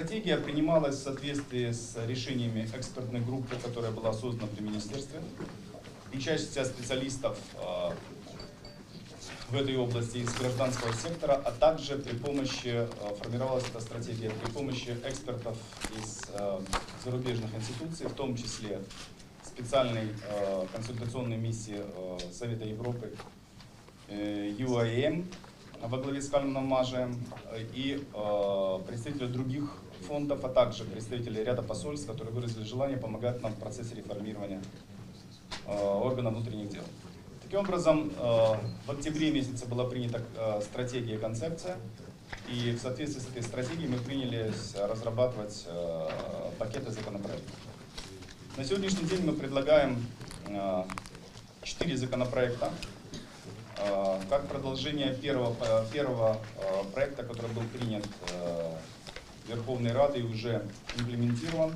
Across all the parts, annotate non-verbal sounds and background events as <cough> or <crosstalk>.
Стратегия принималась в соответствии с решениями экспертной группы, которая была создана при министерстве. Вся специалистов э, в этой области из гражданского сектора, а также при помощи, э, формировалась эта стратегия при помощи экспертов из э, зарубежных институций, в том числе специальной э, консультационной миссии э, Совета Европы э, UIM во главе с Кальманом Мажем э, и э, представители других фондов, а также представители ряда посольств, которые выразили желание помогать нам в процессе реформирования э, органов внутренних дел. Таким образом, э, в октябре месяце была принята э, стратегия и концепция, и в соответствии с этой стратегией мы принялись разрабатывать пакеты законопроектов. На сегодняшний день мы предлагаем четыре законопроекта, как продолжение первого, первого проекта, который был принят Верховной Радой уже имплементирован,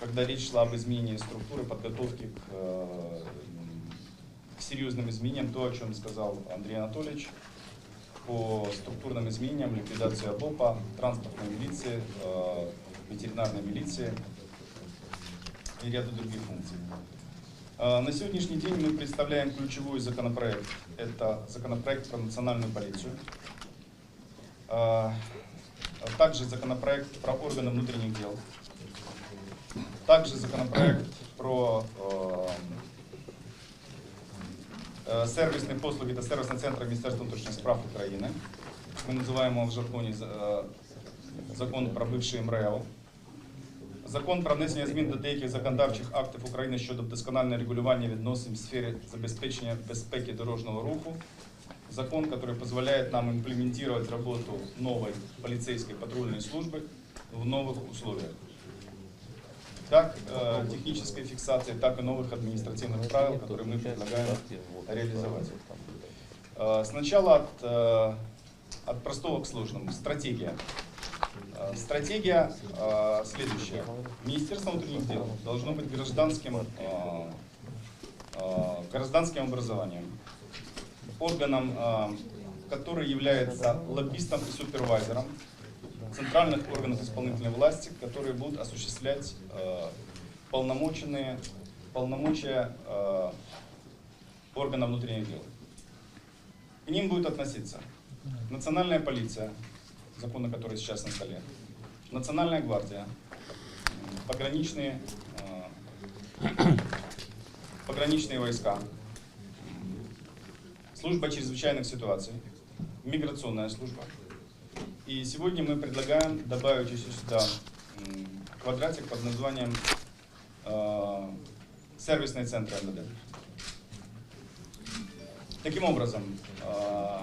когда речь шла об изменении структуры подготовки к, э, к серьезным изменениям, то, о чем сказал Андрей Анатольевич, по структурным изменениям, ликвидацию АБОПа, транспортной милиции, э, ветеринарной милиции и ряда других функций. Э, На сегодняшний день мы представляем ключевой законопроект. Это законопроект про национальную полицию. Э, Также законопроект про органы внутренних дел. Также законопроект про э, э, сервисные послуги та сервисний центр Міністерства внутрішніх справ України. Ми називаємо в жаргоні е, закон про бивший МРЕО. Закон про внесення змін до деяких законодавчих актів України щодо вдосконалення регулювання відносин в сфері забезпечення безпеки дорожнього руху. Закон, который позволяет нам имплементировать работу новой полицейской патрульной службы в новых условиях. Как э, технической фиксации, так и новых административных правил, которые мы предлагаем реализовать. Э, Сначала от, э, от простого к сложному. Стратегия. Э, Стратегия э, следующая. Министерство внутренних дел должно быть гражданским, э, э, гражданским образованием, органом, э, который является лоббистом и супервайзером центральных органов исполнительной власти, которые будут осуществлять э, полномоченные, полномочия э, органа внутренних дел. К ним будет относиться национальная полиция, закон, о которой сейчас на столе, национальная гвардия, пограничные, пограничные войска, служба чрезвычайных ситуаций, миграционная служба. И сегодня мы предлагаем добавить еще сюда квадратик под названием э, сервисные центры МВД. Таким образом, э,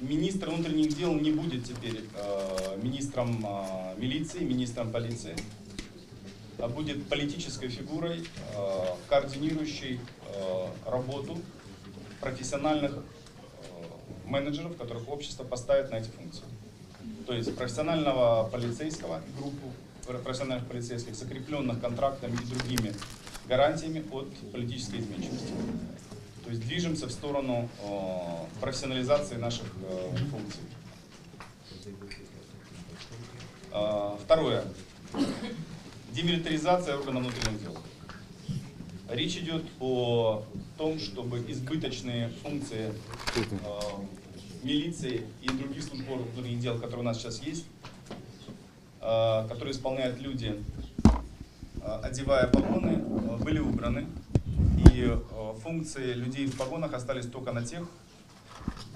министр внутренних дел не будет теперь э, министром э, милиции, министром полиции, а будет политической фигурой, э, координирующей э, работу профессиональных э, менеджеров, которых общество поставит на эти функции. То есть профессионального полицейского, группу профессиональных полицейских, закрепленных контрактами и другими гарантиями от политической изменчивости. То есть движемся в сторону э, профессионализации наших э, функций. Второе. Демилитаризация органов внутренних дел. Речь идет о том, чтобы избыточные функции э, милиции и других служб внутренних дел, которые у нас сейчас есть, э, которые исполняют люди, э, одевая погоны, э, были убраны. И э, функции людей в погонах остались только на тех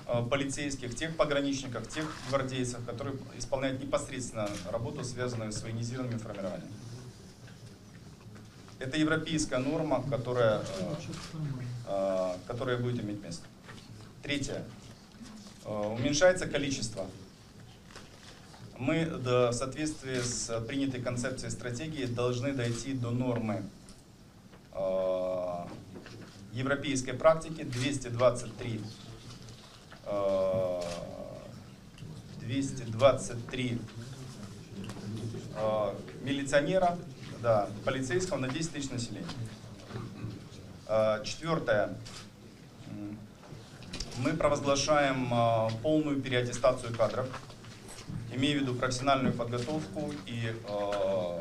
э, полицейских, тех пограничниках, тех гвардейцев, которые исполняют непосредственно работу, связанную с военизированными формированиями. Это европейская норма, которая, э, э, которая будет иметь место. Третье. Э, Уменьшается количество. Мы в соответствии с принятой концепцией стратегии должны дойти до нормы европейской практики 223 э, 223 э, милиционера, да, полицейского на 10 тысяч населения. Э, Четвертое. Мы провозглашаем э, полную переаттестацию кадров. имею в виду профессиональную подготовку и э,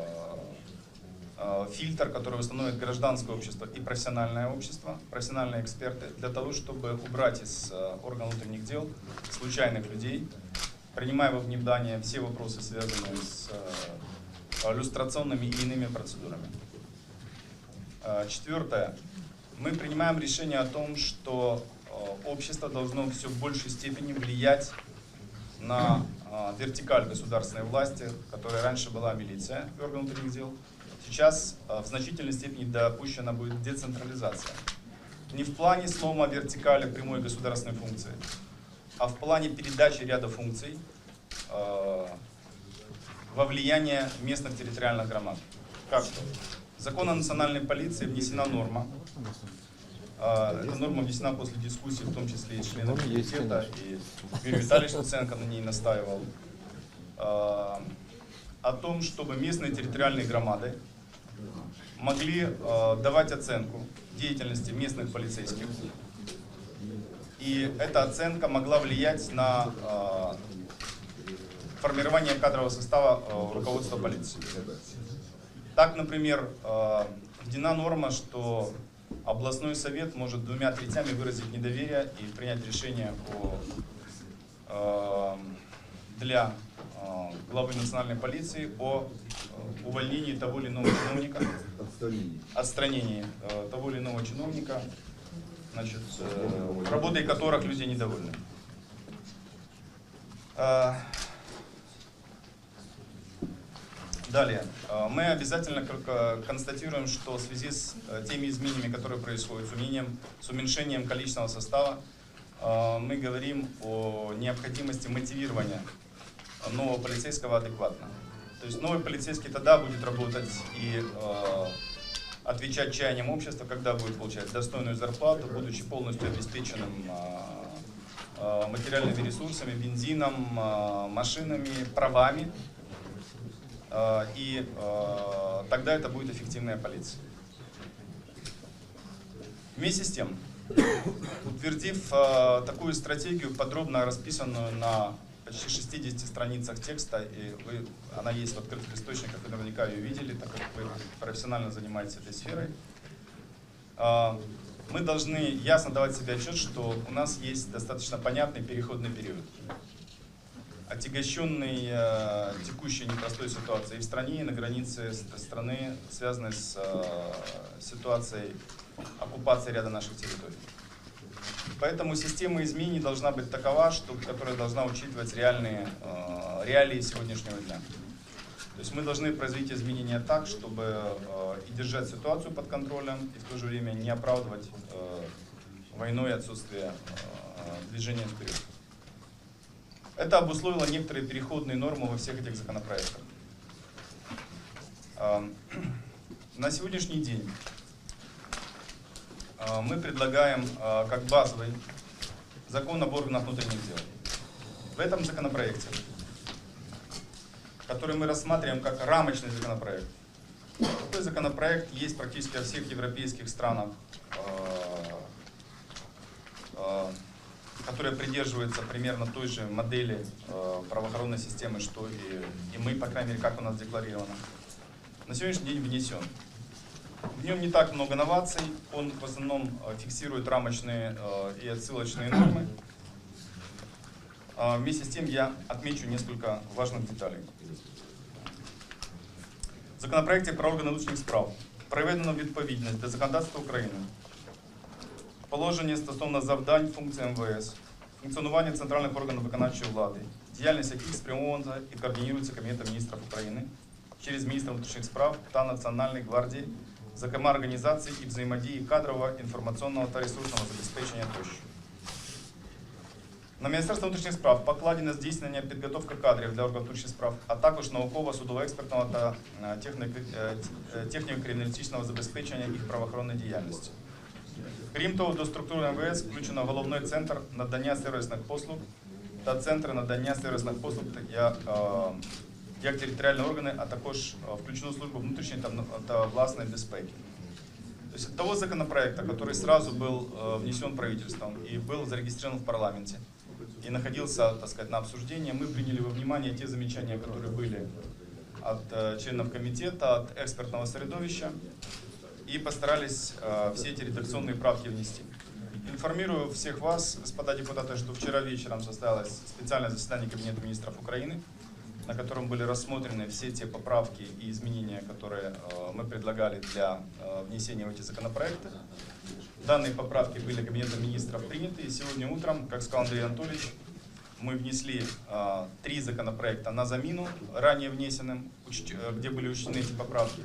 фильтр, который установит гражданское общество и профессиональное общество, профессиональные эксперты, для того, чтобы убрать из органов внутренних дел случайных людей, принимая во внимание все вопросы, связанные с люстрационными и иными процедурами. Э, Четвертое. Мы принимаем решение о том, что э, общество должно все в большей степени влиять на э, вертикаль государственной власти, которая раньше была милиция и орган внутренних дел. Сейчас в значительной степени допущена будет децентрализация. Не в плане слома вертикали прямой государственной функции, а в плане передачи ряда функций во влияние местных территориальных громад. Как что? В закон о национальной полиции внесена норма. Э, Эта норма внесена после дискуссии, в том числе и Норма есть, комитета, и Юрий Витальевич Луценко на ней настаивал. Э, О том, чтобы местные территориальные громады могли э, давать оценку деятельности местных полицейских. И эта оценка могла влиять на формирование кадрового состава э, руководства полиции. Так, например, э, введена норма, что областной совет может двумя третями выразить недоверие и принять решение о, э, для главы национальной полиции о увольнении того или иного чиновника отстранении э, того или иного чиновника, значит, работой которых люди недовольны. Э, Далее. Э, Мы обязательно к- констатируем, что в связи с э, теми изменениями, которые происходят, с, уменьшением, с уменьшением количественного состава, э, мы говорим о необходимости мотивирования нового полицейского адекватно. То есть новый полицейский тогда будет работать и э, отвечать чаяниям общества, когда будет получать достойную зарплату, будучи полностью обеспеченным э, э, материальными ресурсами, бензином, э, машинами, правами. Э, И э, тогда это будет эффективная полиция. Вместе с тем, утвердив э, такую стратегию, подробно расписанную на почти 60 страницах текста, и вы, она есть в открытых источниках, вы наверняка ее видели, так как вы профессионально занимаетесь этой сферой, мы должны ясно давать себе отчет, что у нас есть достаточно понятный переходный период отягощенный э, текущей непростой ситуацией в стране и на границе страны, связанной с э, ситуацией оккупации ряда наших территорий. Поэтому система изменений должна быть такова, что, которая должна учитывать реальные э, реалии сегодняшнего дня. То есть мы должны произвести изменения так, чтобы э, и держать ситуацию под контролем, и в то же время не оправдывать э, войной отсутствие э, движения вперед. Это обусловило некоторые переходные нормы во всех этих законопроектах. А, <clears throat> На сегодняшний день а, мы предлагаем а, как базовый закон об органах внутренних дел. В этом законопроекте, который мы рассматриваем как рамочный законопроект, такой законопроект есть практически во всех европейских странах а, а, которая придерживается примерно той же модели э, правоохранной системы, что и, и мы, по крайней мере, как у нас декларировано, на сегодняшний день внесен. В нем не так много новаций, он в основном э, фиксирует рамочные э, и отсылочные нормы. А Вместе с тем я отмечу несколько важных деталей. В законопроекті про органи внутрішніх справ приведено відповідність до законодавства України положення стосовно завдань функцій МВС, функціонування центральних органів виконавчої влади, діяльність яких спрямована і координується Кабінетом міністрів України через міністра внутрішніх справ та Національної гвардії, зокрема організації і взаємодії кадрового, інформаційного та ресурсного забезпечення тощо. На Міністерство внутрішніх справ покладено здійснення підготовки кадрів для органів внутрішніх справ, а також науково-судово-експертного та е, техніко- е, е, техніко-криміналістичного забезпечення їх правоохоронної діяльності. Крім того, до структури МВС включено головний центр надання сервісних послуг та центри надання сервісних послуг та- як, е, як територіальні органи, а також е, включено службу внутрішньої та, та власної безпеки. То есть от того законопроекта, который сразу был э, внесен правительством и был зарегистрирован в парламенте, и находился, так сказать, на обсуждении. Мы приняли во внимание те замечания, которые были от э, членов комитета, от экспертного средовища и постарались э, все эти редакционные правки внести. Информирую всех вас, господа депутаты, что вчера вечером состоялось специальное заседание Кабинета министров Украины, на котором были рассмотрены все те поправки и изменения, которые э, мы предлагали для э, внесения в эти законопроекты. Данные поправки были Кабинетом министров приняты, и сегодня утром, как сказал Андрей Анатольевич, мы внесли э, три законопроекта на замену ранее внесенным, э, где были учтены эти поправки.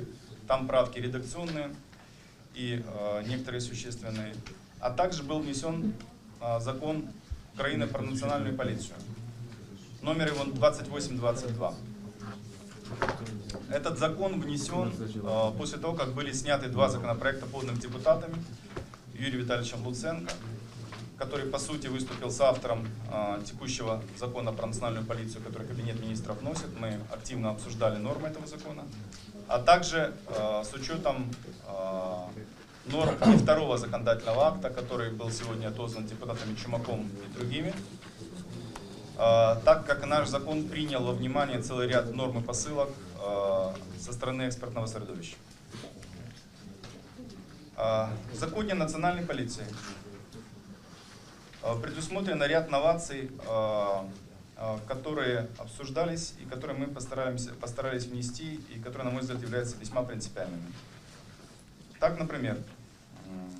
Там правки редакционные и э, некоторые существенные. А также был внесен э, закон Украины про национальную полицию. Номер его 2822. Этот закон внесен э, после того, как были сняты два законопроекта, поданных депутатами Юрием Витальевичем Луценко, который, по сути, выступил с автором текущего закона про национальную полицию, который Кабинет министров вносит. Мы активно обсуждали нормы этого закона. А также э, с учетом э, норм второго законодательного акта, который был сегодня отозван депутатами Чумаком и другими, Э, так как наш закон принял во внимание целый ряд норм и посылок э, со стороны экспертного средовища. Э, В законе национальной полиции э, предусмотрен ряд новаций, э, которые обсуждались и которые мы постараемся, постарались внести, и которые, на мой взгляд, являются весьма принципиальными. Так, например, м,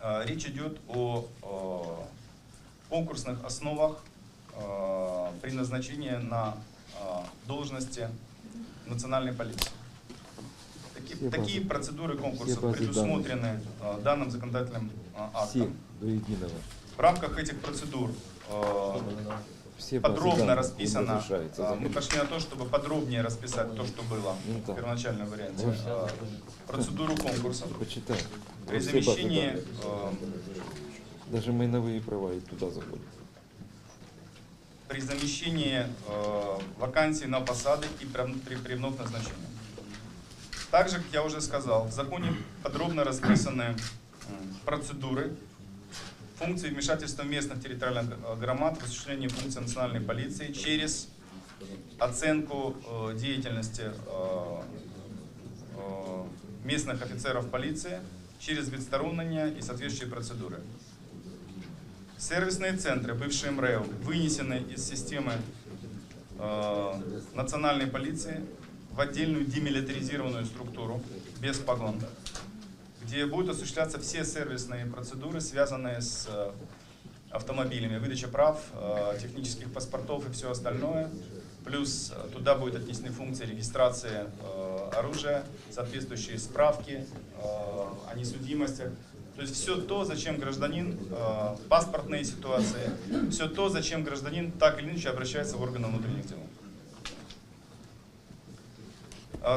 э, речь идет о э, конкурсных основах э, при назначении на э, должности национальной полиции. Такие базы- процедуры конкурсов предусмотрены э, данным законодательным э, актом. В рамках этих процедур э, Все подробно расписано, э, мы пошли на то, чтобы подробнее расписать то, что было Ну в да. первоначальном варианте, Вот. э, процедуру конкурсов. Почитай. При замещении э, Даже майновые права и туда заходят. при замещении вакансий на посады и при, при, вновь назначении. Также, как я уже сказал, в законе подробно расписаны процедуры, функции вмешательства местных территориальных э, громад в осуществлении функций национальной полиции через оценку э, деятельности э, местных офицеров полиции через ведсторонние и соответствующие процедуры. Сервисные центры, бывшие МРЭО, вынесены из системы э, национальной полиции в отдельную демилитаризированную структуру без погон, где будут осуществляться все сервисные процедуры, связанные с э, автомобилями, выдача прав, э, технических паспортов и все остальное. Плюс э, туда будут отнесены функции регистрации оружия, соответствующие справки о несудимостях. То есть все то, зачем гражданин, паспортные ситуации, все то, зачем гражданин так или иначе обращается в органы внутренних дел.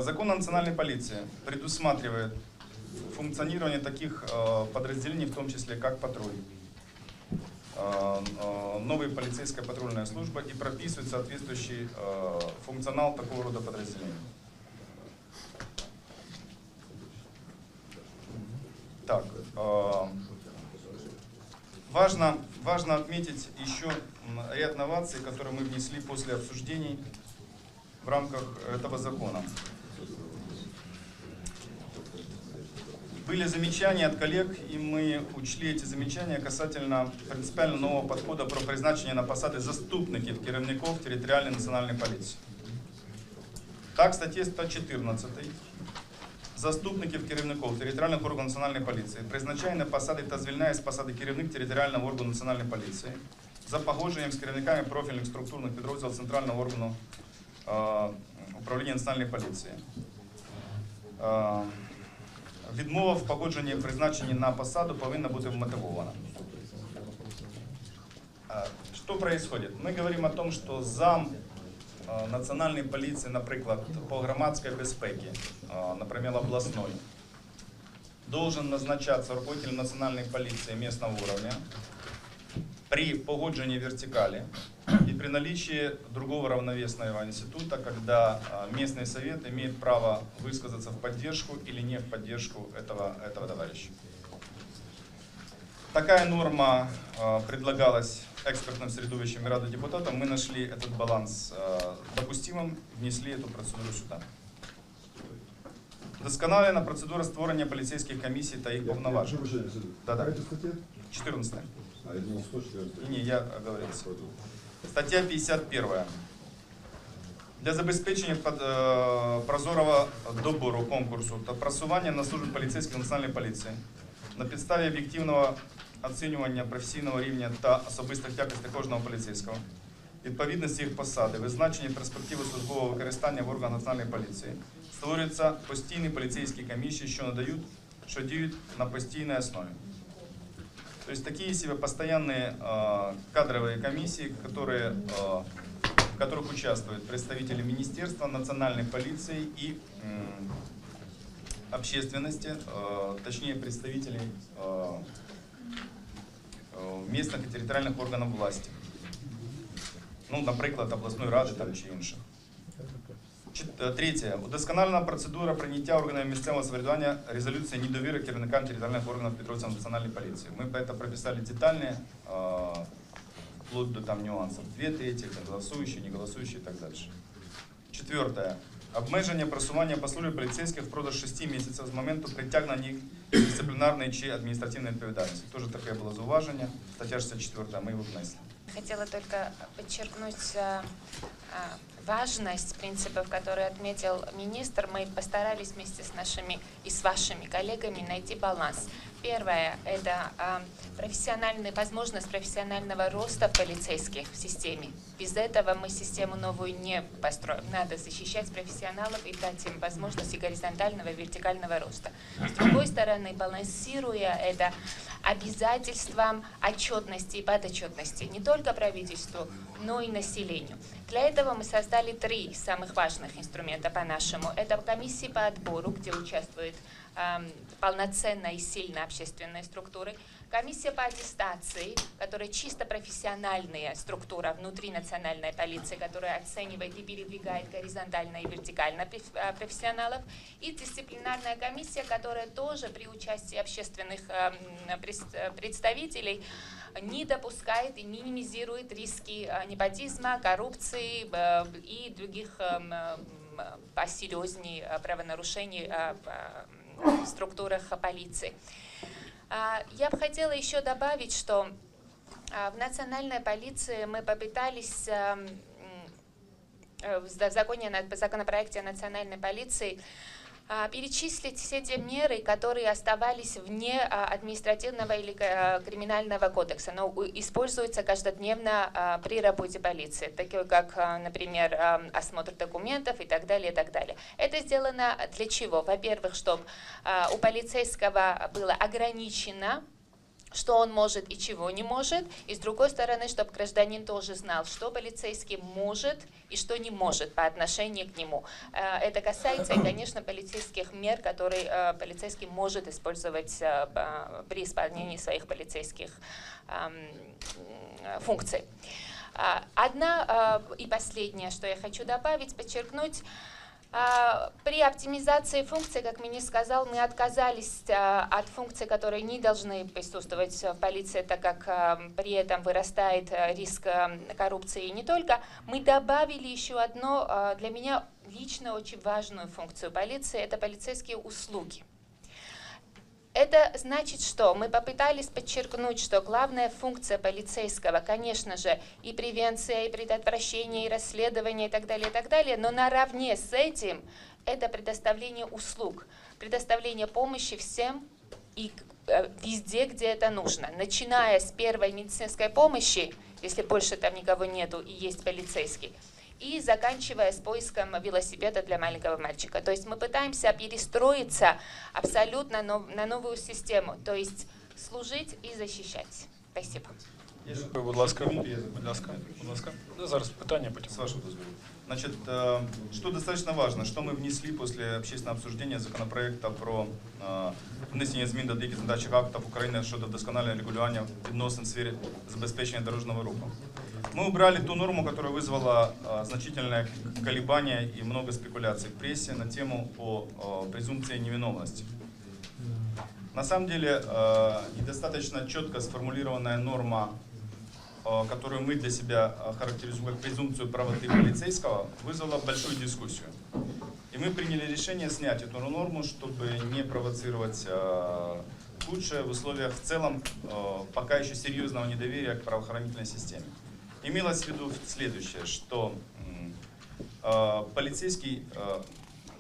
Закон о национальной полиции предусматривает функционирование таких э, подразделений, в том числе как патруль, э, э, новая полицейская патрульная служба и прописывает соответствующий функционал такого рода подразделений. Так, важно, важно отметить еще ряд новаций, которые мы внесли после обсуждений в рамках этого закона. Были замечания от коллег, и мы учли эти замечания касательно принципиально нового подхода про призначення на посади заступників керівників територіальної національної поліції. Так, в статті 114 заступників керівників територіальних органів національної поліції призначає на посади та звільняє з посади керівник територіального органу національної поліції за погодженням з керівниками профільних структурних підрозділів центрального органу е, управління національної поліції. Е, Відмова в погодженні призначенні на посаду повинна бути вмотивована. А, Что происходит? Мы говорим о том, что зам а, национальной полиции, например, по громадской безпеке, а, например, областной, должен назначаться руководителем национальной полиции местного уровня при погоджении вертикали и при наличии другого равновесного института, когда а, местный совет имеет право высказаться в поддержку или не в поддержку этого, этого товарища. Такая норма а, предлагалась экспертным средовищем и Рады депутатов, мы нашли этот баланс э, допустимым, внесли эту процедуру сюда. Досконалена процедура створення поліцейських комісій та їх повноважень. Да-да. А это статья? 14. А, я думал, 114. Не, я оговорился. Стаття 51. Для забезпечення е, прозорого добору конкурсу та просування на службу поліцейської національної поліції на підставі об'єктивного оцінювання професійного рівня та особистих якостей кожного поліцейського, відповідності їх посади, визначення перспективи службового використання в органах національної поліції, створюються постійні поліцейські комісії, що надають, що діють на постійній основі. То есть такие себе постоянные э, кадровые комиссии, которые, э, в которых участвуют представители Министерства, национальной полиции и общественности, э, точнее представителей местных и территориальных органов власти. Ну, наприклад, обласної ради там чи інших. Чет- е, Третє. Удосконалена процедура прийняття органами місцевого самоврядування резолюції недовіри керівникам територіальних органів підрозділів національної поліції. Ми это прописали детально, е, вплоть до там нюансів. Дві треті, голосуючі, не голосуючі і так далі. Четверте. Обмеження просування по службі поліцейських впродовж 6 місяців з моменту притягнення їх до дисциплінарної чи адміністративної відповідальності. Теж таке було зауваження. Стаття 64, ми його внесли. Хотела только подчеркнуть э, э, важность принципов, которые отметил министр. Мы постарались вместе с нашими и с вашими коллегами найти баланс. Первое – это э, профессиональный, возможность профессионального роста полицейских в системе. Без этого мы систему новую не построим. Надо защищать профессионалов и дать им возможности горизонтального и вертикального роста. С другой стороны, балансируя это обязательством отчетности и подотчетности не только правительству, но и населению. Для этого мы создали три самых важных инструмента по-нашему. Это комиссии по отбору, где участвуют эм, полноценно и сильно общественные структуры. Комиссия по аттестации, которая чисто профессиональная структура внутри национальной полиции, которая оценивает и передвигает горизонтально и вертикально э, профессионалов. И дисциплинарная комиссия, которая тоже при участии общественных эм, представителей не допускает и минимизирует риски э, непотизма, коррупции э, и других эм, э, м, посерьезней правонарушений структурах полиции. А, Я бы хотела еще добавить, что а, в национальной полиции мы попытались м, э, в за- в законе, законопроекте о национальной полиции а, перечислить все те меры, которые оставались вне а, административного или э, криминального кодекса, но используются каждодневно а, при работе полиции, такие как, а, например, а, осмотр документов и так далее, и так далее. Это сделано для чего? Во-первых, чтобы у полицейского было ограничено что он может и чего не может, и с другой стороны, чтобы гражданин тоже знал, что полицейский может и что не может по отношению к нему. Э, Это касается, конечно, полицейских мер, которые э, полицейский может использовать э, при исполнении своих полицейских ам, м, функций. Одна и последнее, что я хочу добавить, подчеркнуть, При оптимизации функций, как министр сказал, мы отказались а, от функций, которые не должны присутствовать в полиции, так как а, при этом вырастает а, риск а, коррупции и не только. Мы добавили еще одно, а, для меня лично очень важную функцию полиции, это полицейские услуги. Это значит, что мы попытались подчеркнуть, что главная функция полицейского, конечно же, и превенция, и предотвращение, и расследование, и так далее, и так далее, но наравне с этим это предоставление услуг, предоставление помощи всем и э, везде, где это нужно, начиная с первой медицинской помощи, если больше там никого нету и есть полицейский, и заканчивая с поиском велосипеда для маленького мальчика. То есть мы пытаемся перестроиться абсолютно нов- на новую систему, то есть служить и защищать. Спасибо. Є ще Будь ласка, коментарі? будь ласка, будь ласка. Ну, зараз питання потім. С вашего дозвола. Значит, э, что достаточно важно, что мы внесли после общественного обсуждения законопроекта про э, внесення змін до деяких законодавчих актів України щодо вдосконалення регулювання відносин в сфері забезпечення дорожного руху. Мы убрали ту норму, которая вызвала э, значительное колебание и много спекуляций в прессе на тему о, э, презумпции невиновности. На самом деле, э, недостаточно четко сформулированная норма которую мы для себя характеризуем как презумпцию правоты полицейского, вызвала большую дискуссию. И мы приняли решение снять эту норму, чтобы не провоцировать худшее в условиях в целом пока еще серьезного недоверия к правоохранительной системе. Имелось в виду следующее, что э, полицейский, э,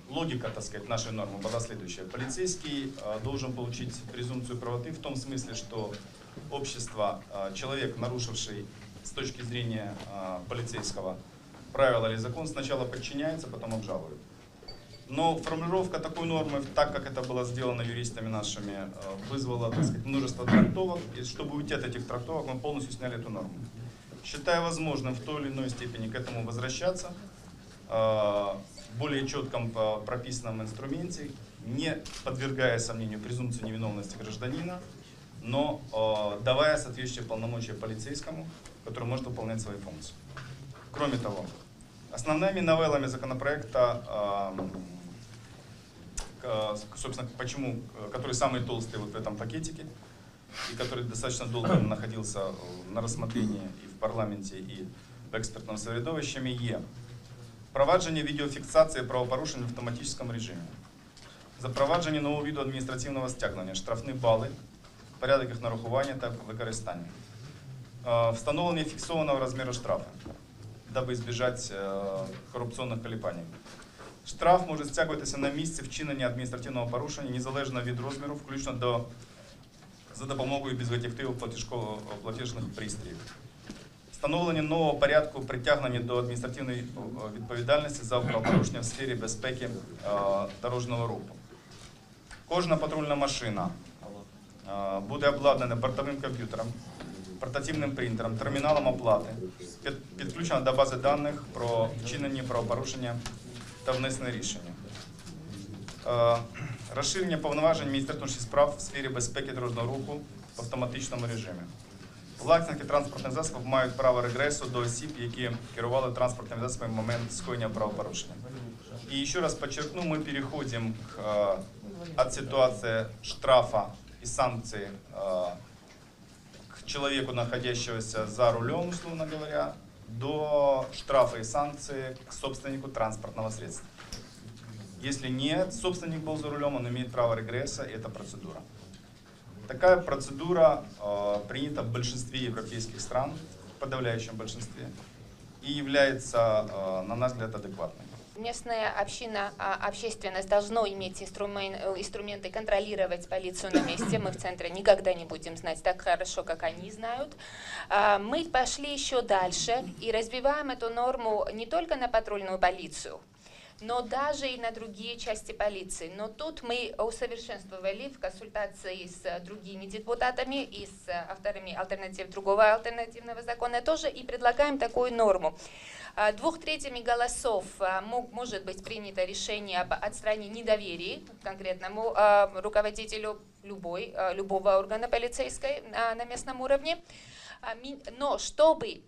логика, так сказать, нашей нормы была следующая. Полицейский э, должен получить презумпцию правоты в том смысле, что общество, э, человек, нарушивший с точки зрения э, полицейского правила или закон, сначала подчиняется, потом обжалует. Но формулировка такой нормы, так как это было сделано юристами нашими, вызвала так сказать, множество трактовок. И чтобы уйти от этих трактовок, мы полностью сняли эту норму. Считаю возможным в той или иной степени к этому возвращаться э, в более четком э, прописанном инструменте, не подвергая сомнению презумпции невиновности гражданина, но э, давая соответствующие полномочия полицейскому, который может выполнять свои функции. Кроме того, основными новеллами законопроекта, собственно, почему, который самый толстый вот в этом пакетике, и который достаточно долго находился на рассмотрении и в парламенте, і в експертному середовищі, є впровадження відеофіксації правопорушень в автоматичному режимі, запровадження нового виду адміністративного стягнення, штрафні бали, порядок їх нарахування та використання, Е, встановлення фіксованого розміру штрафу, даби збіжати е, корупційних колебаний. Штраф може стягуватися на місці вчинення адміністративного порушення незалежно від розміру, включно до за допомогою платіжко- платіжних пристроїв. Встановлення нового порядку притягнення до адміністративної відповідальності за правопорушення в сфері безпеки е, дорожнього руху. Кожна патрульна машина е, буде обладнана бортовим комп'ютером, портативним принтером, терміналом оплати, підключена до бази даних про вчинені правопорушення та внесене рішення. Е, Розширення повноважень Міністерства справ в сфері безпеки дорожнього руху в автоматичному режимі. Власники транспортних засобів мають право регресу до осіб, які керували транспортними засобами в момент скоєння правопорушення. И еще раз подчеркну, мы переходим к, э, от ситуации штрафа и санкций э, к человеку, находящегося за рулем, условно говоря, до штрафа и санкции к собственнику транспортного средства. Если нет, собственник был за рулем, он имеет право регресса, и это процедура. Такая процедура э, принята в большинстве европейских стран, в подавляющем большинстве, и является, э, на наш взгляд, адекватной. Местная община, а, общественность должно иметь инструмен- э, инструменты контролировать полицию на месте. Мы в центре никогда не будем знать так хорошо, как они знают. А, Мы пошли еще дальше и развиваем эту норму не только на патрульную полицию, но даже и на другие части полиции. Но тут мы усовершенствовали в консультации с э, другими депутатами и с э, авторами альтернатив другого альтернативного закона тоже и предлагаем такую норму. А, Двух третьими голосов а, может быть принято решение об отстранении недоверия конкретному а, руководителю любой, любого органа полицейской на местном уровне. Но чтобы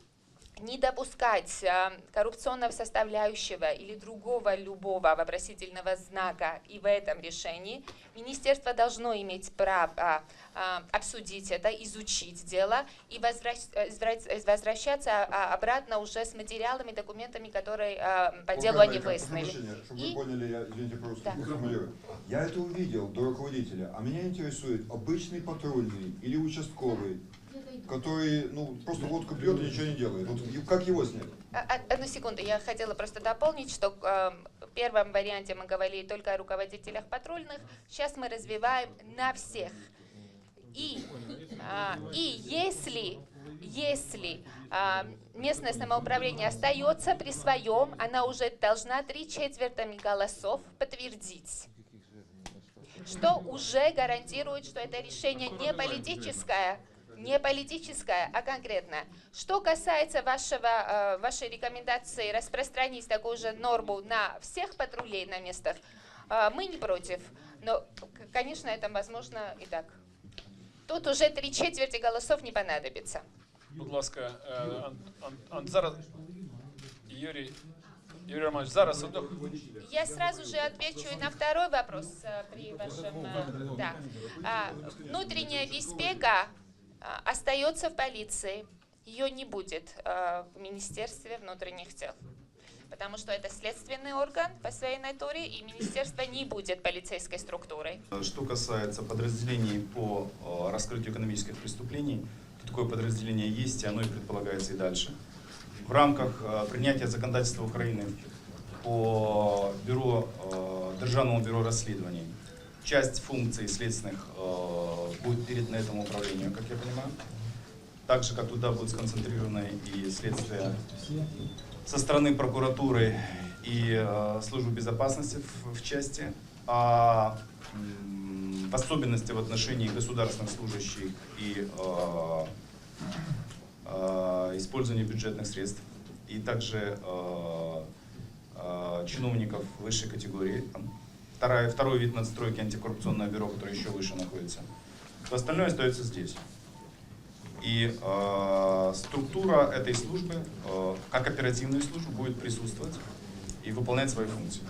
не допускать а, коррупционного составляющего или другого любого вопросительного знака и в этом решении, министерство должно иметь право а, обсудить это, изучить дело и э, возвращ- возвращаться а, обратно уже с материалами, документами, которые а, по делу они выяснили. Чтобы И- вы поняли, я, извините, просто Да. формулирую. Я это увидел до руководителя, а меня интересует обычный патрульный или участковый, который, ну, просто водку пьет и ничего не делает. Вот как его снять? А- а- Одну секунду, я хотела просто дополнить, что э, в первом варианте мы говорили только о руководителях патрульных, сейчас мы развиваем на всех. И, а, и если, если а, местное самоуправление остается при своем, она уже должна три четвертами голосов подтвердить что уже гарантирует, что это решение не политическое, не политическое, а конкретное. Что касается вашего, э, вашей рекомендации распространить такую же норму на всех патрулей на местах, э, мы не против. Но, конечно, это возможно и так. Тут уже три четверти голосов не понадобится. Будь ласка, Ан- зараз Юрій Юрій Романович, зараз одну Я сразу же отвечу на второй вопрос э, при вашем... э, Да. А, Внутренняя беспека остается в полиции. ее не будет э, в Министерстве внутренних дел. Потому что это следственный орган по своей натуре, и министерство не будет полицейской структурой. Что касается подразделений по э, раскрытию экономических преступлений, то такое подразделение есть, и оно и предполагается и дальше. В рамках э, принятия законодательства Украины по бюро, э, Державному бюро расследований часть функций следственных э, будет передана этому управлению, как я понимаю. Так же, как туда будут сконцентрированы и следствия со стороны прокуратуры и э, службы безопасности в, в части, а в особенности в отношении государственных служащих и э, э, использования бюджетных средств, и также э, э, чиновников высшей категории. Вторая, второй вид надстройки антикоррупционное бюро, которое еще выше находится. Остальное остается здесь. И э, структура этой службы, э, как оперативной службы, будет присутствовать и выполнять свои функции.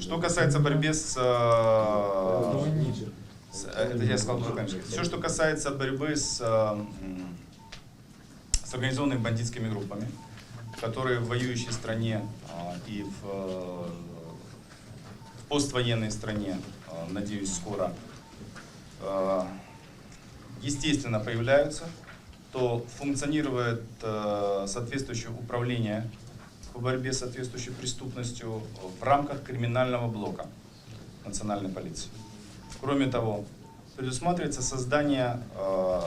Что касается борьбы с, э, с- это я сказал заканчивать. Все, что касается борьбы с, э, с организованными бандитскими группами, которые в воюющей стране э, и в, э, в поствоенной стране, э, надеюсь, скоро, естественно, появляются, то функционирует э, соответствующее управление по борьбе с соответствующей преступностью в рамках криминального блока национальной полиции. Кроме того, предусматривается создание э,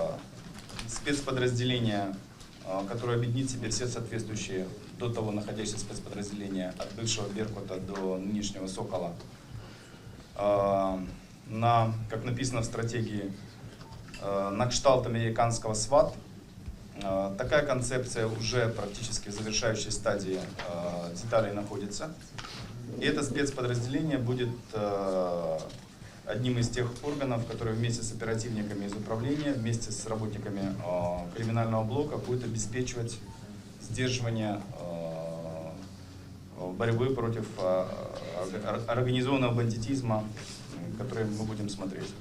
спецподразделения, э, которое объединит в себе все соответствующие до того находящиеся спецподразделения от бывшего Беркута до нынешнего Сокола. На, как написано в стратегии, э, на кшталт американского СВАТ. Э, Такая концепция уже практически в завершающей стадии э, деталей находится. И это спецподразделение будет одним из тех органов, которые вместе с оперативниками из управления, вместе с работниками криминального блока будет обеспечивать сдерживание борьбы против ор- организованного бандитизма, м, который мы будем смотреть.